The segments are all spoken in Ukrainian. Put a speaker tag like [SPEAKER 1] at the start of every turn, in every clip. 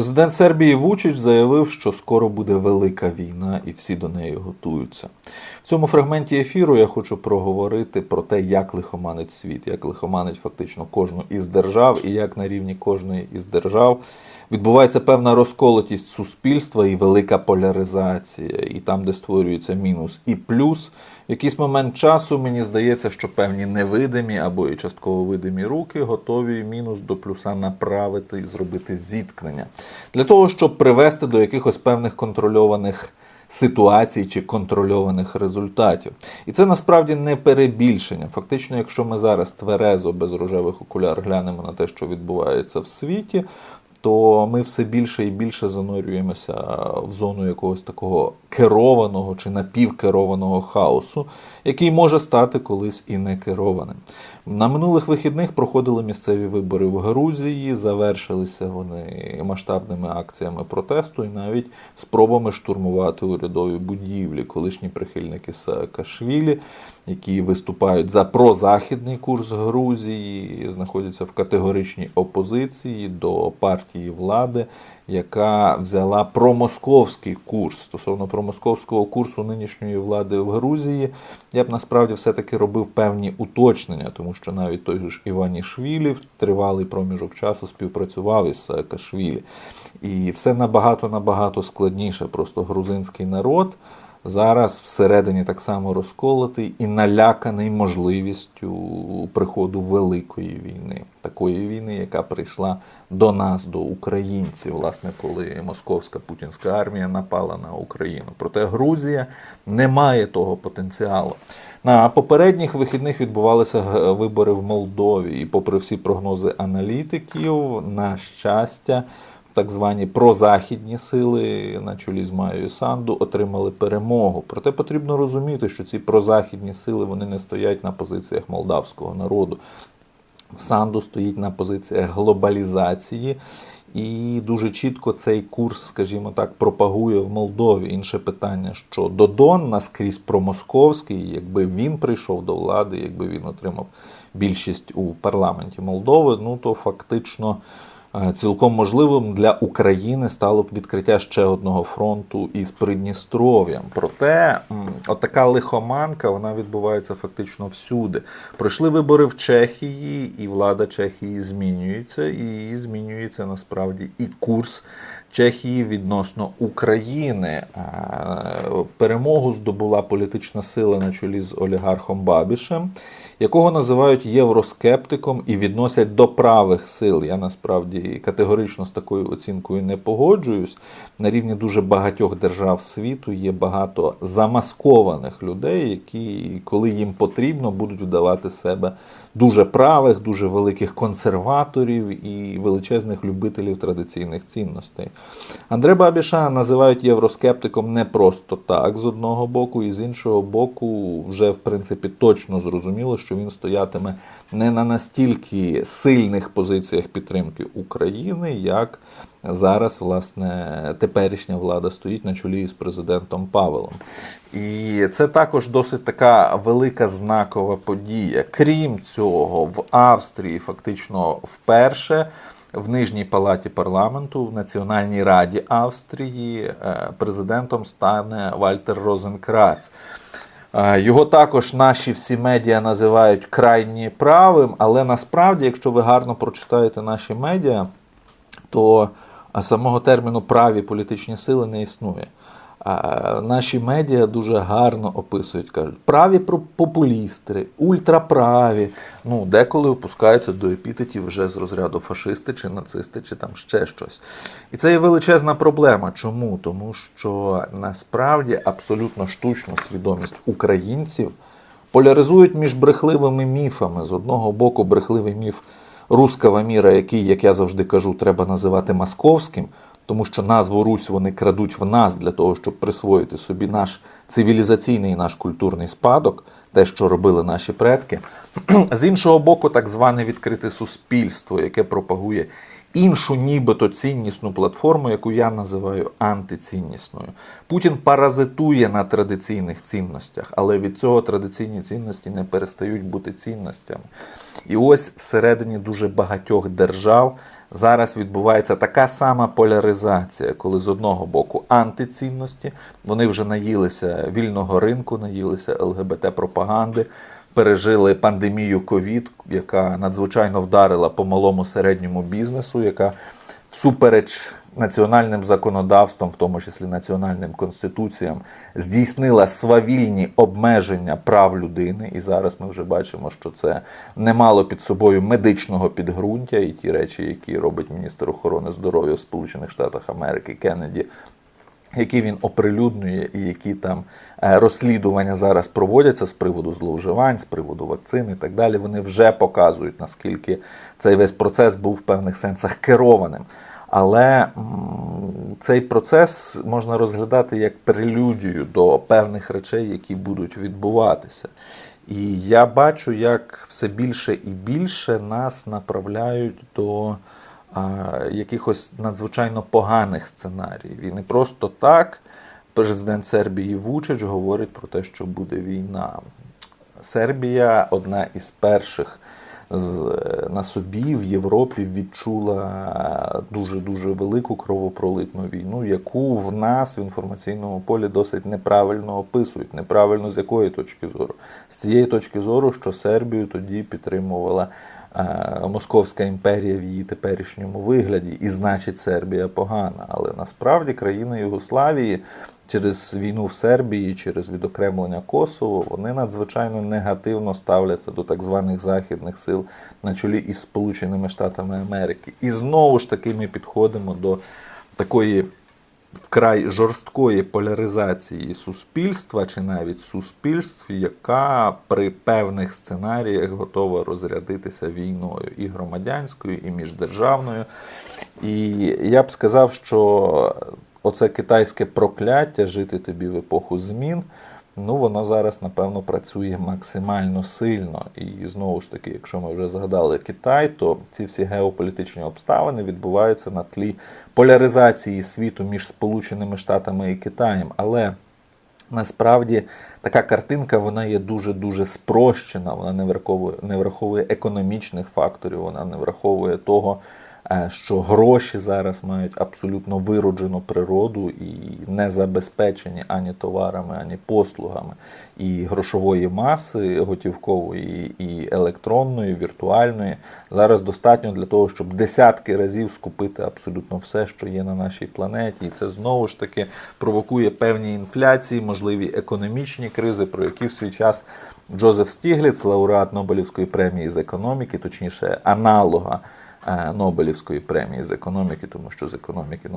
[SPEAKER 1] Президент Сербії Вучич заявив, що скоро буде велика війна і всі до неї готуються. В цьому фрагменті ефіру я хочу проговорити про те, як лихоманить світ, як лихоманить фактично кожну із держав, і як на рівні кожної із держав відбувається певна розколотість суспільства і велика поляризація. І там, де створюється мінус і плюс, в якийсь момент часу мені здається, що певні невидимі або і частково видимі руки готові мінус до плюса направити і зробити зіткнення для того, щоб привести до якихось певних контрольованих. Ситуацій чи контрольованих результатів. І це насправді не перебільшення. Фактично, якщо ми зараз тверезо без рожевих окуляр глянемо на те, що відбувається в світі, то ми все більше і більше занурюємося в зону якогось такого керованого чи напівкерованого хаосу, який може стати колись і не керованим. На минулих вихідних проходили місцеві вибори в Грузії, завершилися вони масштабними акціями протесту і навіть спробами штурмувати урядові будівлі, колишні прихильники Саакашвілі, які виступають за прозахідний курс Грузії, знаходяться в категоричній опозиції до партії влади, яка взяла промосковський курс стосовно промосковського курсу нинішньої влади в Грузії. Я б насправді все-таки робив певні уточнення, тому що навіть той же ж Іванішвілі в тривалий проміжок часу співпрацював із Саакашвілі. І все набагато набагато складніше. Просто грузинський народ зараз всередині так само розколотий і наляканий можливістю приходу великої війни, такої війни, яка прийшла до нас, до українців, власне, коли московська путінська армія напала на Україну. Проте Грузія не має того потенціалу. На попередніх вихідних відбувалися вибори в Молдові, і попри всі прогнози аналітиків, на щастя, так звані прозахідні сили на чолі з Майою Санду отримали перемогу. Проте потрібно розуміти, що ці прозахідні сили вони не стоять на позиціях молдавського народу. Санду стоїть на позиціях глобалізації. І дуже чітко цей курс, скажімо так, пропагує в Молдові. Інше питання, що Додон наскрізь промосковський, якби він прийшов до влади, якби він отримав більшість у парламенті Молдови, ну то фактично цілком можливим для України стало б відкриття ще одного фронту із Придністров'ям. Проте отака лихоманка вона відбувається фактично всюди. Пройшли вибори в Чехії, і влада Чехії змінюється, і змінюється насправді і курс. Чехії відносно України Е, перемогу здобула політична сила на чолі з олігархом Бабішем, якого називають євроскептиком і відносять до правих сил. Я насправді категорично з такою оцінкою не погоджуюсь. На рівні дуже багатьох держав світу є багато замаскованих людей, які, коли їм потрібно, будуть вдавати себе дуже правих, дуже великих консерваторів і величезних любителів традиційних цінностей. Андре Бабіша називають євроскептиком не просто так, з одного боку, і з іншого боку, вже в принципі точно зрозуміло, що він стоятиме не на настільки сильних позиціях підтримки України, як зараз, власне, теперішня влада стоїть на чолі з президентом Павелом. І це також досить така велика знакова подія. Крім цього, в Австрії фактично вперше. В нижній палаті парламенту в Національній раді Австрії е, президентом стане Вальтер Розенкрац. Е, Його також наші всі медіа називають крайні правим, але насправді, якщо ви гарно прочитаєте наші медіа, то самого терміну праві політичні сили не існує. А, Наші медіа дуже гарно описують, кажуть, праві популісти, ультраправі. Ну, деколи опускаються до епітетів вже з розряду фашисти чи нацисти, чи там ще щось. І це є величезна проблема. Чому? Тому що насправді абсолютно штучна свідомість українців поляризують між брехливими міфами. З одного боку, брехливий міф руского міра, який, як я завжди кажу, треба називати московським, тому що назву Русь вони крадуть в нас для того, щоб присвоїти собі наш цивілізаційний наш культурний спадок, те, що робили наші предки. З іншого боку, так зване відкрите суспільство, яке пропагує іншу, нібито ціннісну платформу, яку я називаю антиціннісною. Путін паразитує на традиційних цінностях, але від цього традиційні цінності не перестають бути цінностями. І ось всередині дуже багатьох держав зараз відбувається така сама поляризація, коли з одного боку антицінності, вони вже наїлися вільного ринку, наїлися ЛГБТ-пропаганди, пережили пандемію ковід, яка надзвичайно вдарила по малому середньому бізнесу, яка всупереч національним законодавством, в тому числі національним конституціям, здійснила свавільні обмеження прав людини. І зараз ми вже бачимо, що це не мало під собою медичного підґрунтя, і ті речі, які робить міністр охорони здоров'я в Сполучених Штатах Америки Кеннеді. Які він оприлюднює, і які там е, розслідування зараз проводяться з приводу зловживань, з приводу вакцин і так далі, вони вже показують, наскільки цей весь процес був в певних сенсах керованим. Але цей процес можна розглядати як прелюдію до певних речей, які будуть відбуватися. І я бачу, як все більше і більше нас направляють до якихось надзвичайно поганих сценаріїв. І не просто так президент Сербії Вучич говорить про те, що буде війна. Сербія одна із перших на собі в Європі відчула дуже дуже велику кровопролитну війну, яку в нас в інформаційному полі досить неправильно описують. Неправильно з якої точки зору? З цієї точки зору, що Сербію тоді підтримувала е, Московська імперія в її теперішньому вигляді, і значить Сербія погана. Але насправді країни Югославії через війну в Сербії, через відокремлення Косово, вони надзвичайно негативно ставляться до так званих західних сил на чолі із Сполученими Штатами Америки. І знову ж таки ми підходимо до такої вкрай жорсткої поляризації суспільства чи навіть суспільств, яка при певних сценаріях готова розрядитися війною і громадянською, і міждержавною. І я б сказав, що оце китайське прокляття жити тобі в епоху змін. Ну, воно зараз, напевно, працює максимально сильно. І знову ж таки, якщо ми вже згадали Китай, то ці всі геополітичні обставини відбуваються на тлі поляризації світу між Сполученими Штатами і Китаєм. Але насправді така картинка вона є дуже дуже спрощена. Вона не враховує, не враховує економічних факторів, вона не враховує того, що гроші зараз мають абсолютно вироджену природу і не забезпечені ані товарами, ані послугами. І грошової маси готівкової, і електронної, віртуальної зараз достатньо для того, щоб десятки разів скупити абсолютно все, що є на нашій планеті. І це знову ж таки провокує певні інфляції, можливі економічні кризи, про які в свій час Джозеф Стігліц, лауреат Нобелівської премії з економіки, точніше, аналога е, Нобелівської премії з економіки, тому що з економіки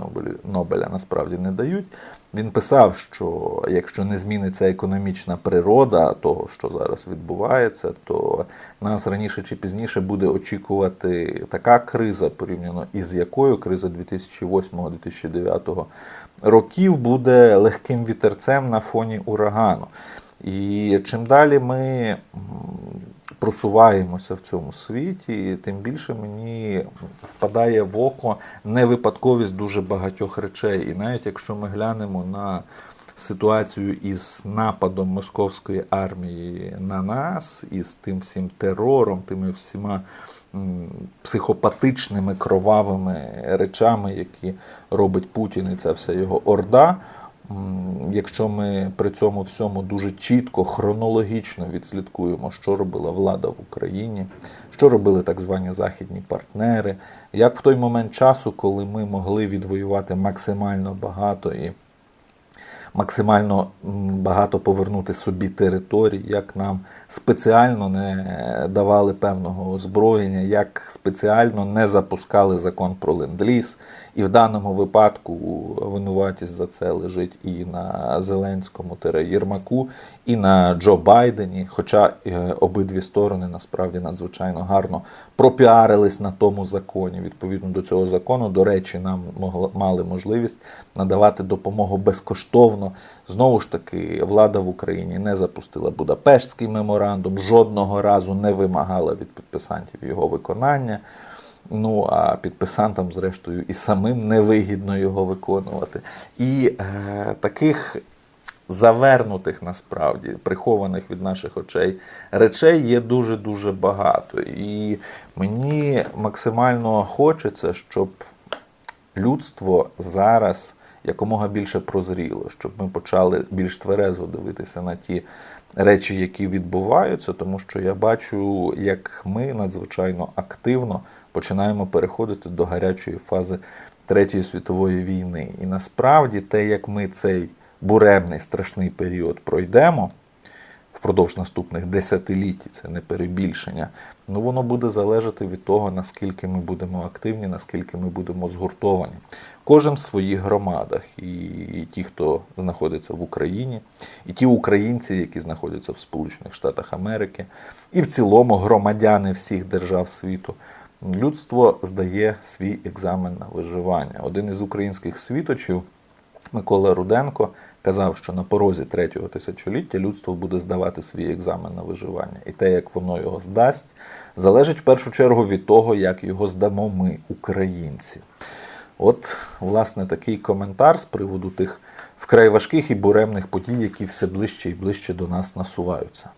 [SPEAKER 1] Нобеля насправді не дають. Він писав, що якщо не зміниться економічна природа того, що зараз відбувається, то нас раніше чи пізніше буде очікувати така криза, порівняно із якою криза 2008-2009 років буде легким вітерцем на фоні урагану. І чим далі ми просуваємося в цьому світі, тим більше мені впадає в око невипадковість дуже багатьох речей. І навіть якщо ми глянемо на ситуацію із нападом московської армії на нас, із тим всім терором, тими всіма психопатичними кровавими речами, які робить Путін і ця вся його орда. Якщо ми при цьому всьому дуже чітко, хронологічно відслідкуємо, що робила влада в Україні, що робили так звані західні партнери, як в той момент часу, коли ми могли відвоювати максимально багато і максимально багато повернути собі територій, як нам спеціально не давали певного озброєння, як спеціально не запускали закон про ленд-ліз. І в даному випадку винуватість за це лежить і на Зеленському Єрмаку, і на Джо Байдені. Хоча е, обидві сторони насправді надзвичайно гарно пропіарились на тому законі. Відповідно до цього закону, до речі, нам мали можливість надавати допомогу безкоштовно. Знову ж таки, влада в Україні не запустила Будапештський меморандум, жодного разу не вимагала від підписантів його виконання. Ну а підписантам, зрештою, і самим невигідно його виконувати. І е, таких завернутих насправді, прихованих від наших очей речей є дуже-дуже багато. І мені максимально хочеться, щоб людство зараз якомога більше прозріло, щоб ми почали більш тверезо дивитися на ті речі, які відбуваються, тому що я бачу, як ми надзвичайно активно починаємо переходити до гарячої фази Третьої світової війни. І насправді те, як ми цей буремний страшний період пройдемо, впродовж наступних десятиліть, це не перебільшення, ну воно буде залежати від того, наскільки ми будемо активні, наскільки ми будемо згуртовані. Кожен в своїх громадах, і, ті, хто знаходиться в Україні, і ті українці, які знаходяться в Сполучених Штатах Америки, і в цілому громадяни всіх держав світу. Людство здає свій екзамен на виживання. Один із українських світочів Микола Руденко казав, що на порозі третього тисячоліття людство буде здавати свій екзамен на виживання. І те, як воно його здасть, залежить в першу чергу від того, як його здамо ми, українці. От, власне, такий коментар з приводу тих вкрай важких і буремних подій, які все ближче і ближче до нас насуваються.